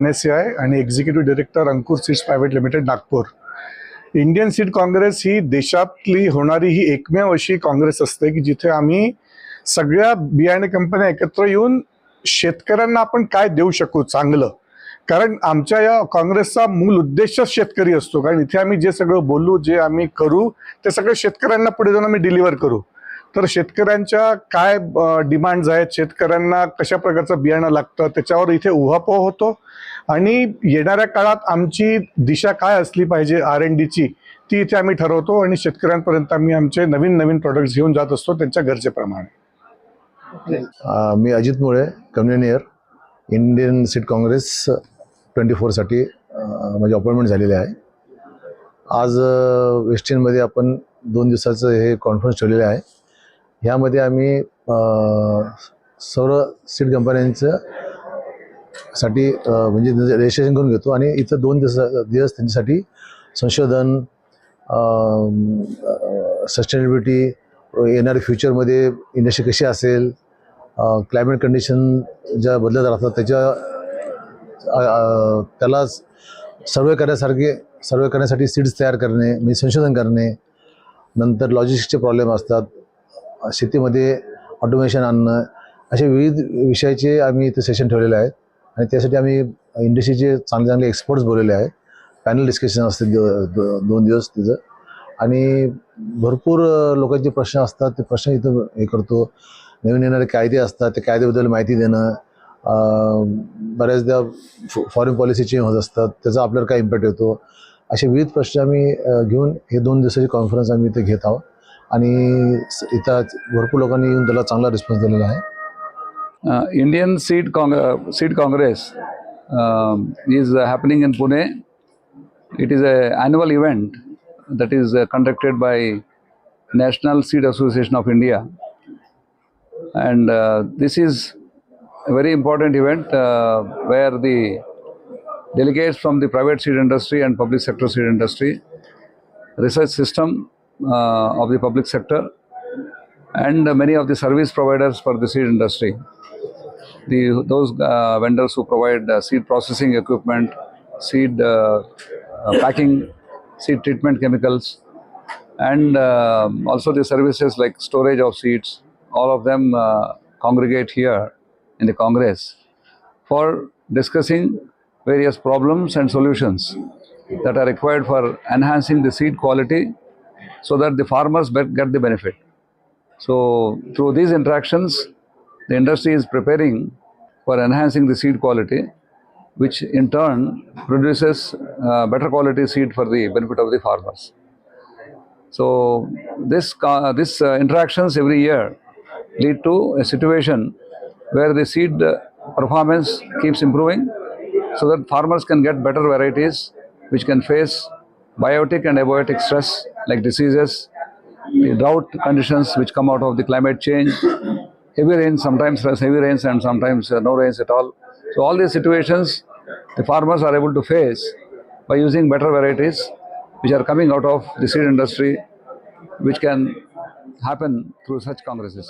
N S C I आणि executive director Ankur seeds private limited Nagpur. Indian seed congress ही देशातली होणारी ही एकमेव अशी काँग्रेस असते की जिथे आम्ही सगळ्या बियाणे कंपन्या एकत्र येऊन शेतकऱ्यांना आपण काय देऊ शकू चांगलं? कारण आमच्या या काँग्रेसचा मूल उद्देशच शेतकरी असतो. कारण इथे आम्ही जे सगळं बोलू जे आम्ही करू ते सगळं शेतकऱ्यांना पुढे जाऊन आम्ही डिलिव्हर करू. तर शेतकऱ्यांच्या काय डिमांड्स आहेत? शेतकऱ्यांना कशा प्रकारचं बियाणं लागतं? त्याच्यावर इथे उहापोह होतो. आणि येणाऱ्या काळात आमची दिशा काय असली पाहिजे आर एन डीची ती इथे आम्ही ठरवतो आणि शेतकऱ्यांपर्यंत आम्ही आमचे नवीन नवीन प्रोडक्ट्स घेऊन जात असतो त्यांच्या गरजेप्रमाणे मी Ajit Mule convenor Indian seed congress twenty फोरसाठी माझी अपॉइंटमेंट झालेली आहे. आज अ, वेस्ट इंडमध्ये आपण दोन दिवसाचं हे कॉन्फरन्स ठेवलेलं आहे. ह्यामध्ये आम्ही सर्व सीट कंपन्यांचं साठी म्हणजे रजिस्ट्रेशन करून घेतो आणि इथं दोन दिवस दिवस त्यांच्यासाठी संशोधन सस्टेनेबिलिटी येणाऱ्या फ्युचरमध्ये इंडस्ट्री कशी असेल क्लायमेट कंडिशन ज्या बदलत राहतात त्याच्या त्याला सर्वे करण्यासारखे सर्वे करण्यासाठी सीड्स तयार करणे म्हणजे संशोधन करणे नंतर लॉजिस्टिकचे प्रॉब्लेम असतात. शेतीमध्ये ऑटोमेशन आणणं असे विविध विषयाचे आम्ही इथे सेशन ठेवलेले आहेत. आणि त्यासाठी आम्ही इंडस्ट्रीचे चांगले चांगले एक्सपर्ट्स बोलवले आहे पॅनल डिस्कशन असते दोन दिवस तिचं. आणि भरपूर लोकांचे प्रश्न असतात. ते प्रश्न इथं हे करतो. नवीन येणारे कायदे असतात. त्या कायद्याबद्दल माहिती देणं बऱ्याचदा फॉरेन पॉलिसी चेंज होत असतात. त्याचा आपल्याला काय इम्पॅक्ट येतो? असे विविध प्रश्न आम्ही घेऊन हे दोन दिवसाची कॉन्फरन्स आम्ही इथे घेत आहोत. आणि इथं भरपूर लोकांनी येऊन त्याला चांगला रिस्पॉन्स दिलेला आहे. Indian seed काँग्रे seed congress is happening in Pune it is a annual event that is conducted by national seed association of India and this is a very important event where the delegates from the private seed industry and public sector seed industry research system uh, of the public sector, and many of the service providers for the seed industry the those uh, vendors who provide uh, seed processing equipment, seed uh, uh, packing, seed treatment chemicals, and uh, also the services like storage of seeds. All of them uh, congregate here in the Congress for discussing various problems and solutions that are required for enhancing the seed quality so that the farmers get the benefit. So, through these interactions, the industry is preparing for enhancing the seed quality, which in turn produces uh, better quality seed for the benefit of the farmers. So, this, co- this uh, interactions every year lead to a situation where the seed uh, performance keeps improving so that farmers can get better varieties which can face biotic and abiotic stress like diseases, drought conditions which come out of the climate change, heavy rains, sometimes heavy rains and sometimes uh, no rains at all. So all these situations the farmers are able to face by using better varieties which are coming out of the seed industry which can happen through such congresses.